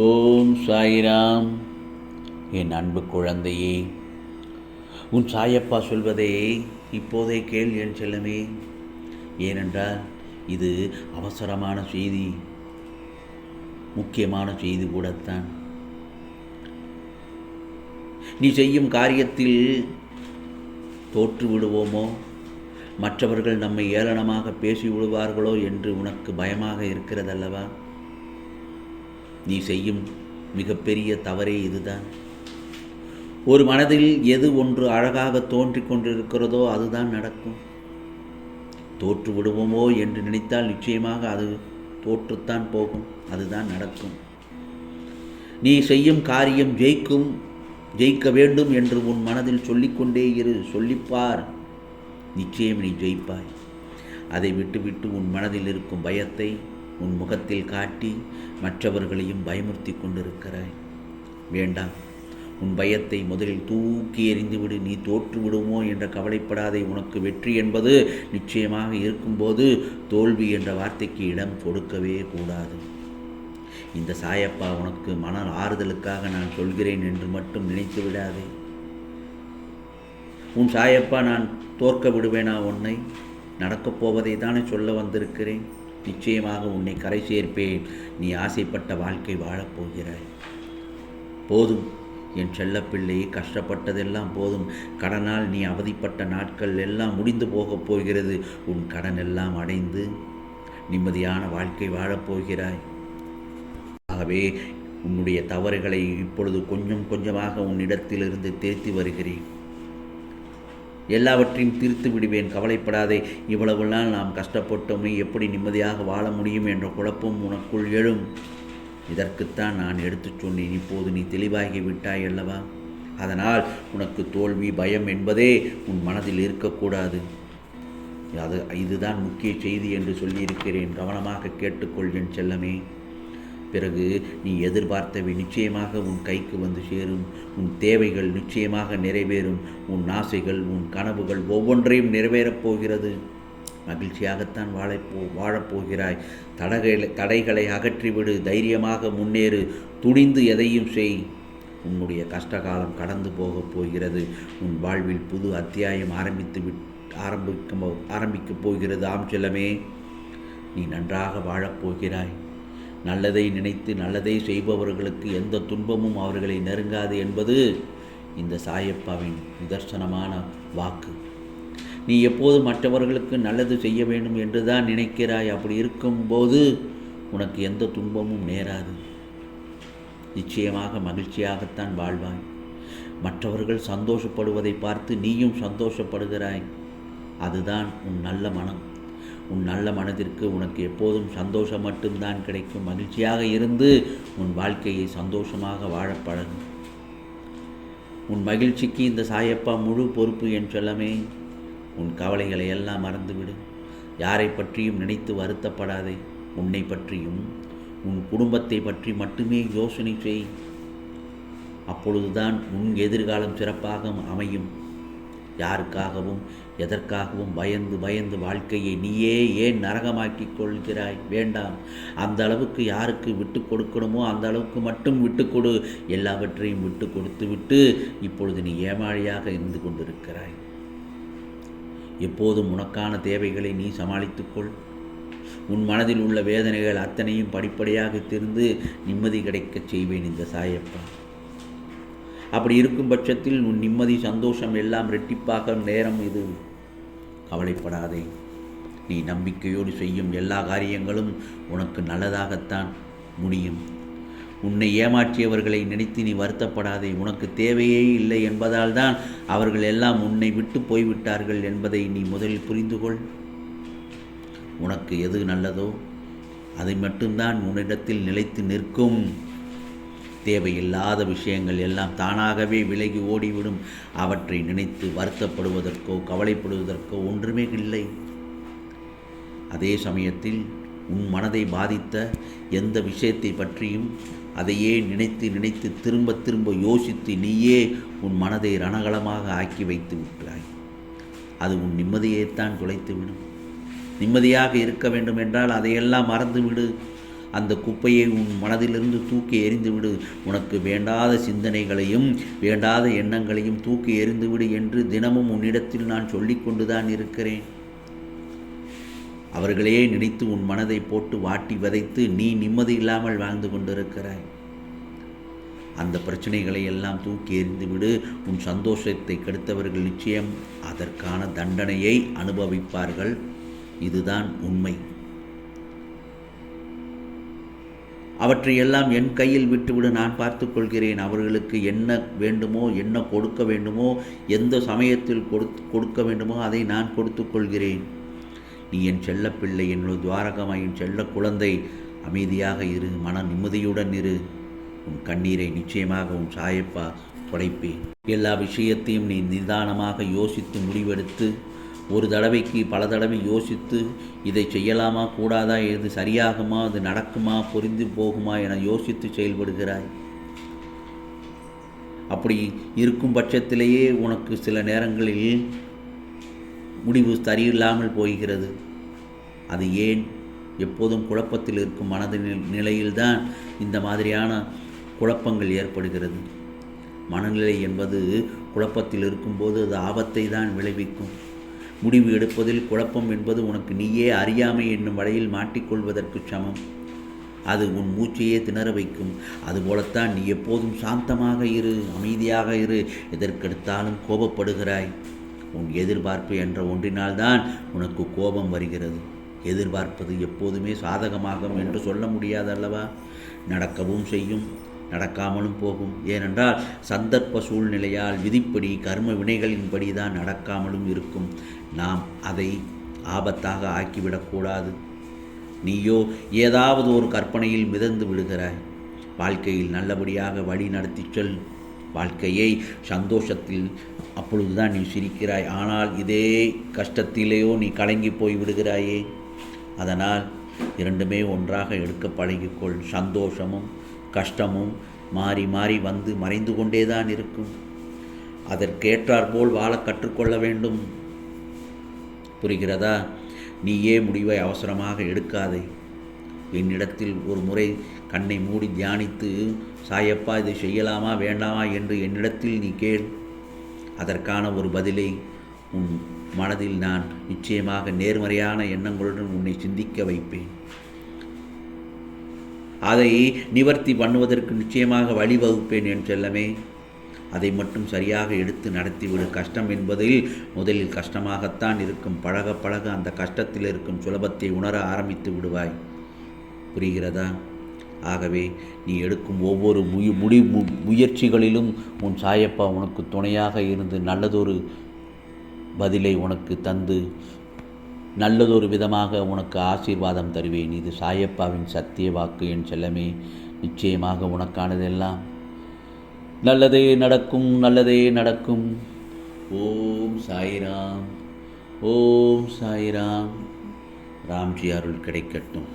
ஓம் சாய்ராம். என் அன்பு குழந்தையே உன் சாயப்பா சொல்வதை இப்போதே கேள் என் செல்லமே. ஏனென்றால் இது அவசரமான செய்தி முக்கியமான செய்தி கூடத்தான். நீ செய்யும் காரியத்தில் தோற்று விடுவோமோ? மற்றவர்கள் நம்மை ஏளனமாக பேசி விடுவார்களோ என்று உனக்கு பயமாக இருக்கிறதல்லவா? நீ செய்யும் மிகப்பெரிய தவறே இதுதான். ஒரு மனதில் எது ஒன்று அழகாக தோன்றிக் கொண்டிருக்கிறதோ அதுதான் நடக்கும். தோற்று விடுவோமோ என்று நினைத்தால் நிச்சயமாக அது தோற்றுத்தான் போகும். அதுதான் நடக்கும். நீ செய்யும் காரியம் ஜெயிக்கும் ஜெயிக்க வேண்டும் என்று உன் மனதில் சொல்லிக்கொண்டே இரு. சொல்லிப்பார். நிச்சயம் நீ ஜெயிப்பாய். அதை விட்டுவிட்டு உன் மனதில் இருக்கும் பயத்தை உன் முகத்தில் காட்டி மற்றவர்களையும் பயமுறுத்தி கொண்டிருக்கிறாய் வேண்டாம் உன் பயத்தை முதலில் தூக்கி எறிந்துவிடு. நீ தோற்று விடுமோ என்ற கவலைப்படாதே. உனக்கு வெற்றி என்பது நிச்சயமாக இருக்கும்போது தோல்வி என்ற வார்த்தைக்கு இடம் கொடுக்கவே கூடாது. இந்த சாயப்பா உனக்கு மன ஆறுதலுக்காக நான் சொல்கிறேன் என்று மட்டும் நினைத்து விடாதே. உன் சாயப்பா நான் தோற்க விடுவேனா உன்னை? நடக்கப் போவதை தானே சொல்ல வந்திருக்கிறேன். நிச்சயமாக உன்னை கரை சேர்ப்பேன். நீ ஆசைப்பட்ட வாழ்க்கை வாழப்போகிறாய் போதும். என் செல்லப்பிள்ளை கஷ்டப்பட்டதெல்லாம் போதும். கடனால் நீ அவதிப்பட்ட நாட்கள் எல்லாம் முடிந்து போகப் போகிறது. உன் கடன் எல்லாம் அடைந்து நிம்மதியான வாழ்க்கை வாழப்போகிறாய் ஆகவே உன்னுடைய தவறுகளை இப்பொழுது கொஞ்சம் கொஞ்சமாக உன்னிடத்திலிருந்து தேர்த்தி வருகிறேன். எல்லாவற்றையும் தீர்த்து விடுவேன். கவலைப்படாதே. இவ்வளவு நாள் நாம் கஷ்டப்பட்டோமே. எப்படி நிம்மதியாக வாழ முடியும் என்ற குழப்பம் உனக்குள் எழும். இதற்குத்தான் நான் எடுத்துச் சொன்னேன். இப்போது நீ தெளிவாகி விட்டாய் அல்லவா? அதனால் உனக்கு தோல்வி பயம் என்பதே உன் மனதில் இருக்கக்கூடாது. அது இதுதான் முக்கிய செய்தி என்று சொல்லியிருக்கிறேன். கவனமாக கேட்டுக்கொள் என் செல்லமே. பிறகு நீ எதிர்பார்த்தவை நிச்சயமாக உன் கைக்கு வந்து சேரும். உன் தேவைகள் நிச்சயமாக நிறைவேறும். உன் ஆசைகள் உன் கனவுகள் ஒவ்வொன்றையும் நிறைவேறப் போகிறது. மகிழ்ச்சியாகத்தான் வாழப்போ வாழப்போகிறாய் தடகளை தடைகளை அகற்றிவிடு. தைரியமாக முன்னேறு. துணிந்து எதையும் செய். உன்னுடைய கஷ்டகாலம் கடந்து போகப் போகிறது. உன் வாழ்வில் புது அத்தியாயம் ஆரம்பித்து விட் ஆரம்பிக்க ஆரம்பிக்கப் போகிறது. ஆம் செல்லமே நீ நன்றாக வாழப்போகிறாய் நல்லதை நினைத்து நல்லதை செய்பவர்களுக்கு எந்த துன்பமும் அவர்களை நெருங்காது என்பது இந்த சாயப்பாவின் நிதர்சனமான வாக்கு. நீ எப்போது மற்றவர்களுக்கு நல்லது செய்ய வேண்டும் என்று தான் நினைக்கிறாய். அப்படி இருக்கும்போது உனக்கு எந்த துன்பமும் நேராது. நிச்சயமாக மகிழ்ச்சியாகத்தான் வாழ்வாய். மற்றவர்கள் சந்தோஷப்படுவதை பார்த்து நீயும் சந்தோஷப்படுகிறாய். அதுதான் உன் நல்ல மனம். உன் நல்ல மனதிற்கு உனக்கு எப்போதும் சந்தோஷம் மட்டும்தான் கிடைக்கும். மகிழ்ச்சியாக இருந்து உன் வாழ்க்கையை சந்தோஷமாக வாழப் பழகு. உன் மகிழ்ச்சிக்கு இந்த சாயப்பா முழு பொறுப்பு என் சொல்லமே. உன் கவலைகளை எல்லாம் மறந்துவிடு. யாரை பற்றியும் நினைத்து வருத்தப்படாதே. உன்னை பற்றியும் உன் குடும்பத்தை பற்றி மட்டுமே யோசனை செய். அப்பொழுதுதான் உன் எதிர்காலம் சிறப்பாக அமையும். யாருக்காகவும் எதற்காகவும் பயந்து பயந்து வாழ்க்கையை நீயே ஏன் நரகமாக்கி கொள்கிறாய்? வேண்டாம். அந்த அளவுக்கு யாருக்கு விட்டு கொடுக்கணுமோ அந்த அளவுக்கு மட்டும் விட்டு கொடு. எல்லாவற்றையும் விட்டு கொடுத்து விட்டு இப்பொழுது நீ ஏமாளியாக இருந்து கொண்டிருக்கிறாய். எப்போதும் உனக்கான தேவைகளை நீ சமாளித்துக்கொள் உன் மனதில் உள்ள வேதனைகள் அத்தனையும் படிப்படியாக திருந்து நிம்மதி கிடைக்கச் செய்வேன் இந்த சாயப்பா. அப்படி இருக்கும் பட்சத்தில் உன் நிம்மதி சந்தோஷம் எல்லாம் ரெட்டிப்பாக நேரம் இது. கவலைப்படாதே. நீ நம்பிக்கையோடு செய்யும் எல்லா காரியங்களும் உனக்கு நல்லதாகத்தான் முடியும். உன்னை ஏமாற்றியவர்களை நினைத்து நீ வருத்தப்படாதே. உனக்கு தேவையே இல்லை என்பதால் தான் அவர்கள் எல்லாம் உன்னை விட்டு போய்விட்டார்கள் என்பதை நீ முதலில் புரிந்து கொள். உனக்கு எது நல்லதோ அதை மட்டும்தான் உன்னிடத்தில் நிலைத்து நிற்கும். தேவையில்லாத விஷயங்கள் எல்லாம் தானாகவே விலகி ஓடிவிடும். அவற்றை நினைத்து வருத்தப்படுவதற்கோ கவலைப்படுவதற்கோ ஒன்றுமே இல்லை. அதே சமயத்தில் உன் மனதை பாதித்த எந்த விஷயத்தை பற்றியும் அதையே நினைத்து நினைத்து திரும்ப திரும்ப யோசித்து நீயே உன் மனதை ரணகலமாக ஆக்கி வைத்து விட்டாய். அது உன் நிம்மதியைத்தான் குலைத்துவிடும். நிம்மதியாக இருக்க வேண்டும் என்றால் அதையெல்லாம் மறந்துவிடு. அந்த குப்பையை உன் மனதிலிருந்து தூக்கி எறிந்துவிடு. உனக்கு வேண்டாத சிந்தனைகளையும் வேண்டாத எண்ணங்களையும் தூக்கி எறிந்துவிடு என்று தினமும் உன்னிடத்தில் நான் சொல்லிக்கொண்டுதான் இருக்கிறேன். அவர்களே நினைத்து உன் மனதை போட்டு வாட்டி வதைத்து நீ நிம்மதி இல்லாமல் வாழ்ந்து கொண்டிருக்கிறாய். அந்த பிரச்சனைகளை எல்லாம் தூக்கி எறிந்துவிடு. உன் சந்தோஷத்தை கெடுத்தவர்கள் நிச்சயம் அதற்கான தண்டனையை அனுபவிப்பார்கள். இதுதான் உண்மை. அவற்றையெல்லாம் என் கையில் விட்டுவிடு நான் பார்த்துக்கொள்கிறேன். அவர்களுக்கு என்ன வேண்டுமோ என்ன கொடுக்க வேண்டுமோ எந்த சமயத்தில் கொடுத்து கொடுக்க வேண்டுமோ அதை நான் கொடுத்து கொள்கிறேன் நீ என் செல்லப்பிள்ளை என்னுடைய துவாரகமாயின் செல்ல குழந்தை. அமைதியாக இரு மன நிம்மதியுடன் இரு. உன் கண்ணீரை நிச்சயமாக உன் சாயப்பா துடைப்பேன். எல்லா விஷயத்தையும் நீ நிதானமாக யோசித்து முடிவெடுத்து ஒரு தடவைக்கு பல தடவை யோசித்து இதை செய்யலாமா கூடாதா இது சரியாகுமா அது நடக்குமா புரிந்து போகுமா என யோசித்து செயல்படுகிறாய். அப்படி இருக்கும் பட்சத்திலேயே உனக்கு சில நேரங்களில் முடிவு சரியில்லாமல் போகிறது. அது ஏன்? எப்போதும் குழப்பத்தில் இருக்கும் மனது நிலையில்தான் இந்த மாதிரியான குழப்பங்கள் ஏற்படுகிறது. மனநிலை என்பது குழப்பத்தில் இருக்கும்போது அது ஆபத்தை தான் விளைவிக்கும். முடிவு எடுப்பதில் குழப்பம் என்பது உனக்கு நீயே அறியாமை என்னும் வழியில் மாட்டிக்கொள்வதற்கு சமம். அது உன் மூச்சையே திணற வைக்கும். அதுபோலத்தான் நீ எப்போதும் சாந்தமாக இரு அமைதியாக இரு. எதற்கெடுத்தாலும் கோபப்படுகிறாய். உன் எதிர்பார்ப்பு என்ற ஒன்றினால்தான் உனக்கு கோபம் வருகிறது. எதிர்பார்ப்பது எப்போதுமே சாதகமாகும் என்று சொல்ல முடியாதல்லவா? நடக்கவும் செய்யும். நடக்காமலும் போகும். ஏனென்றால் சந்தர்ப்ப சூழ்நிலையால் விதிப்படி கர்ம வினைகளின்படி தான் நடக்காமலும் இருக்கும். நாம் அதை ஆபத்தாக ஆக்கிவிடக்கூடாது நீயோ ஏதாவது ஒரு கற்பனையில் மிதந்து விடுகிறாய் வாழ்க்கையில் நல்லபடியாக வழி நடத்தி செல். வாழ்க்கையை சந்தோஷத்தில் அப்பொழுதுதான் நீ சிரிக்கிறாய். ஆனால் இதே கஷ்டத்திலேயோ நீ கலங்கி போய் விடுகிறாயே. அதனால் இரண்டுமே ஒன்றாக எடுக்க பழகிக்கொள். சந்தோஷமும் கஷ்டமும் மாறி மாறி வந்து மறைந்து கொண்டே தான் இருக்கும். அதற்கேற்றாற்போல் வாழ கற்றுக்கொள்ள வேண்டும். புரிகிறதா? நீயே முடிவை அவசரமாக எடுக்காதே. என்னிடத்தில் ஒரு முறை கண்ணை மூடி தியானித்து சாயப்பா இதை செய்யலாமா வேண்டாமா? என்று என்னிடத்தில் நீ கேள். அதற்கான ஒரு பதிலை உன் மனதில் நான் நிச்சயமாக நேர்மறையான எண்ணங்களுடன் உன்னை சிந்திக்க வைப்பேன். அதை நிவர்த்தி பண்ணுவதற்கு நிச்சயமாக வழிவகுப்பேன் என் செல்லமே. அதை மட்டும் சரியாக எடுத்து நடத்திவிடு. கஷ்டம் என்பதில் முதலில் கஷ்டமாகத்தான் இருக்கும். பழக பழக அந்த கஷ்டத்தில் இருக்கும் சுலபத்தை உணர ஆரம்பித்து விடுவாய். புரிகிறதா? ஆகவே நீ எடுக்கும் ஒவ்வொரு முய முடி முயற்சிகளிலும் உன் சாயப்பா உனக்கு துணையாக இருந்து நல்லதொரு பதிலை உனக்கு தந்து நல்லதொரு விதமாக உனக்கு ஆசீர்வாதம் தருவேன். இது சாயப்பாவின் சத்திய வாக்கு என் செல்லமே. நிச்சயமாக உனக்கானதெல்லாம் நல்லதே நடக்கும் நல்லதே நடக்கும். ஓம் சாய்ராம் ஓம் சாய்ராம். ராம்ஜி அருள் கிடைக்கட்டும்.